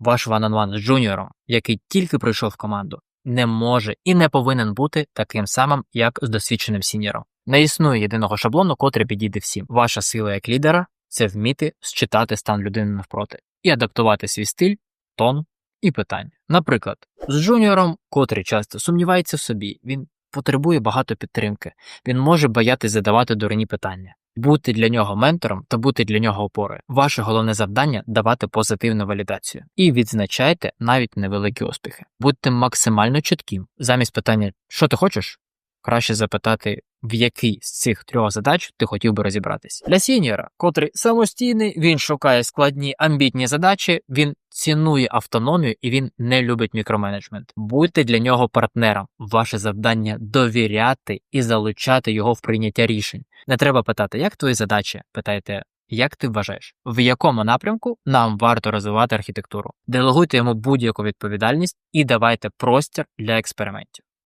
Ваш ван-он-ван з джуніором, який тільки прийшов в команду, не може і не повинен бути таким самим, як з досвідченим сіньором. Не існує єдиного шаблону, котрий підійде всім. Ваша сила як лідера це вміти считати стан людини навпроти і адаптувати свій стиль, тон і питання. Наприклад, з джуніором, котрий часто сумнівається в собі, він потребує багато підтримки, він може боятись задавати дурні питання. Бути для нього ментором та бути для нього опорою. Ваше головне завдання давати позитивну валідацію. І відзначайте навіть невеликі успіхи. Будьте максимально чітким. Замість питання, що ти хочеш, краще запитати, в якій з цих трьох задач ти хотів би розібратись. Для сіньора, котрий самостійний, він шукає складні амбітні задачі, він цінує автономію і він не любить мікроменеджмент. Будьте для нього партнером. Ваше завдання довіряти і залучати його в прийняття рішень. Не треба питати, як твої задачі? Питайте. Як ти вважаєш, в якому напрямку нам варто розвивати архітектуру? Делегуйте йому будь-яку відповідальність і давайте простір для експериментів.